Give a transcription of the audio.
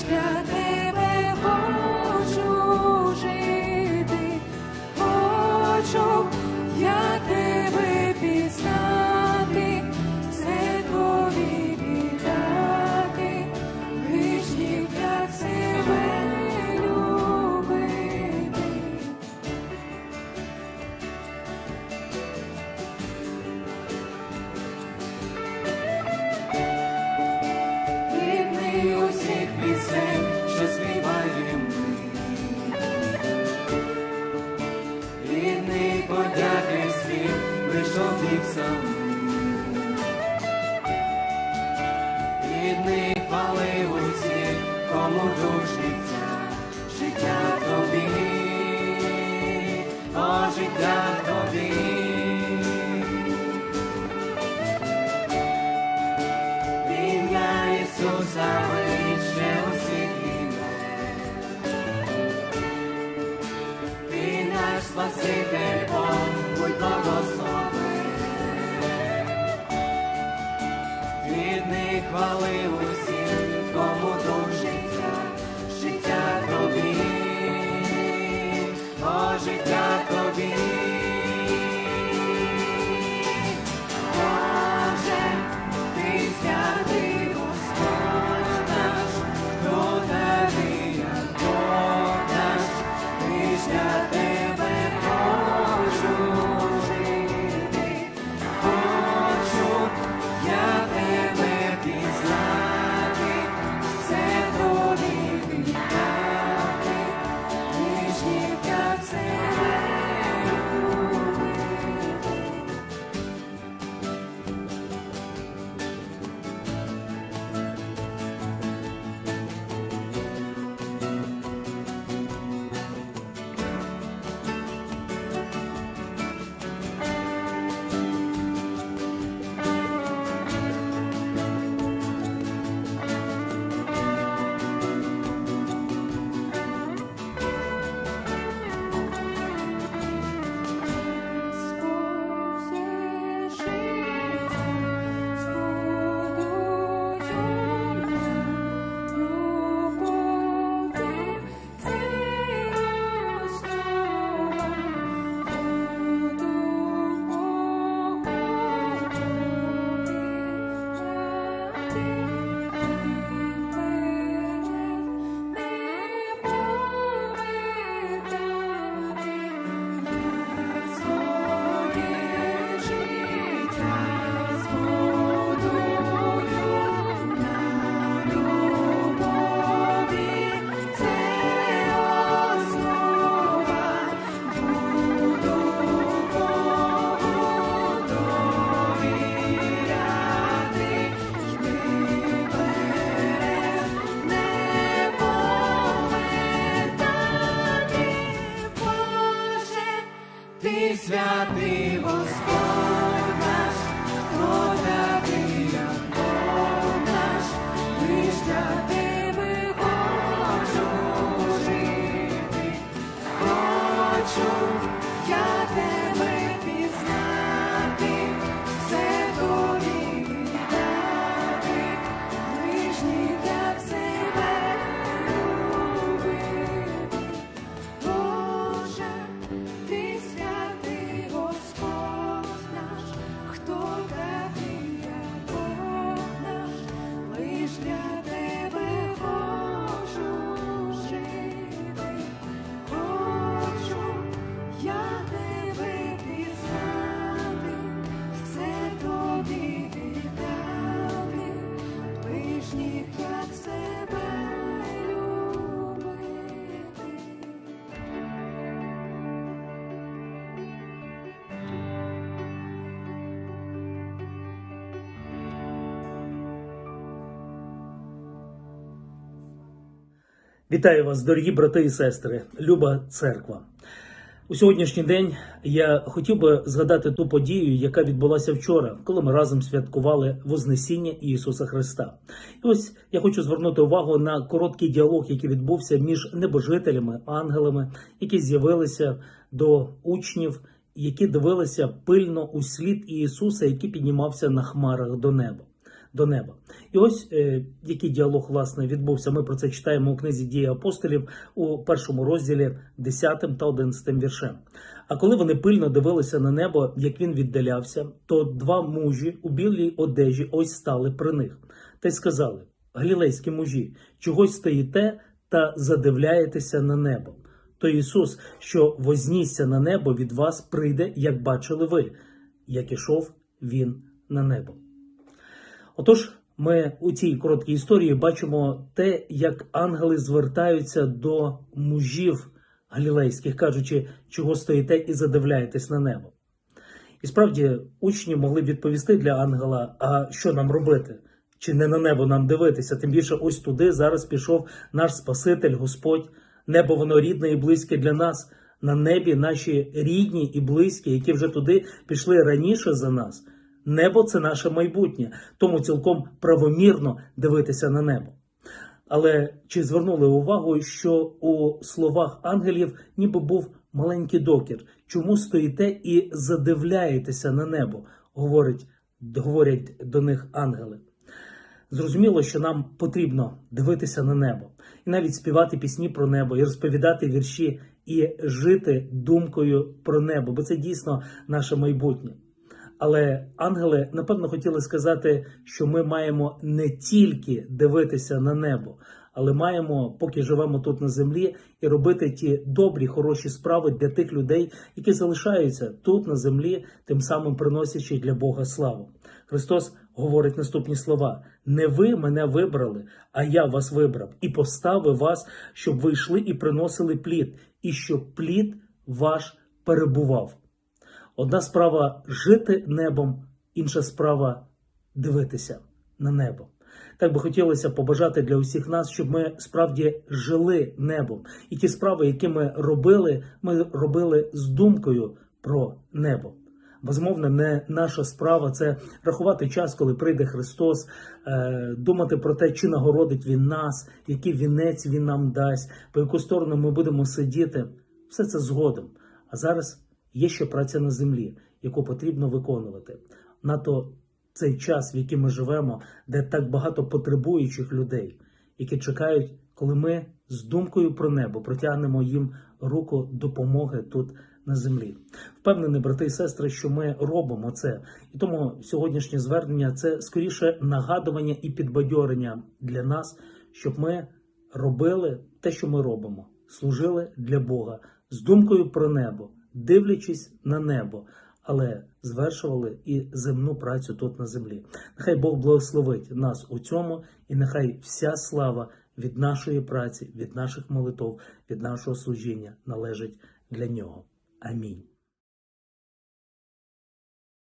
Stadt. cuidar do minha Brilhar e seus é o seguinte. Penas você. Вітаю вас, дорогі брати і сестри, люба церква. У сьогоднішній день я хотів би згадати ту подію, яка відбулася вчора, коли ми разом святкували Вознесіння Ісуса Христа. І ось я хочу звернути увагу на короткий діалог, який відбувся між небожителями, ангелами, які з'явилися до учнів, які дивилися пильно у слід Ісуса, який піднімався на хмарах до неба до неба. І ось е, який діалог власне відбувся. Ми про це читаємо у книзі дії апостолів у першому розділі 10 та 11 віршем. А коли вони пильно дивилися на небо, як він віддалявся, то два мужі у білій одежі ось стали при них та й сказали: Галілейські мужі, чогось стоїте та задивляєтеся на небо. То Ісус, що вознісся на небо від вас, прийде, як бачили ви, як ішов він на небо. Отож, ми у цій короткій історії бачимо те, як ангели звертаються до мужів галілейських, кажучи, чого стоїте і задивляєтесь на небо. І справді учні могли б відповісти для ангела, а що нам робити? Чи не на небо нам дивитися? Тим більше ось туди зараз пішов наш Спаситель, Господь. Небо воно рідне і близьке для нас. На небі наші рідні і близькі, які вже туди пішли раніше за нас. Небо це наше майбутнє, тому цілком правомірно дивитися на небо. Але чи звернули увагу, що у словах ангелів ніби був маленький докір? Чому стоїте і задивляєтеся на небо? Говорять, говорять до них ангели. Зрозуміло, що нам потрібно дивитися на небо і навіть співати пісні про небо, і розповідати вірші, і жити думкою про небо, бо це дійсно наше майбутнє. Але ангели напевно хотіли сказати, що ми маємо не тільки дивитися на небо, але маємо, поки живемо тут на землі, і робити ті добрі, хороші справи для тих людей, які залишаються тут на землі, тим самим приносячи для Бога славу. Христос говорить наступні слова: не ви мене вибрали, а я вас вибрав і поставив вас, щоб ви йшли і приносили плід, і щоб плід ваш перебував. Одна справа жити небом, інша справа дивитися на небо. Так би хотілося побажати для усіх нас, щоб ми справді жили небом. І ті справи, які ми робили, ми робили з думкою про небо. Безумовно, не наша справа це рахувати час, коли прийде Христос, е, думати про те, чи нагородить Він нас, який вінець Він нам дасть, по яку сторону ми будемо сидіти. Все це згодом. А зараз є ще праця на землі, яку потрібно виконувати. Нато цей час, в який ми живемо, де так багато потребуючих людей, які чекають, коли ми з думкою про небо протягнемо їм руку допомоги тут на землі. Впевнений, брати і сестри, що ми робимо це, і тому сьогоднішнє звернення це скоріше нагадування і підбадьорення для нас, щоб ми робили те, що ми робимо, служили для Бога з думкою про небо, дивлячись на небо. Але звершували і земну працю тут на землі. Нехай Бог благословить нас у цьому, і нехай вся слава від нашої праці, від наших молитов, від нашого служіння належить для нього. Амінь.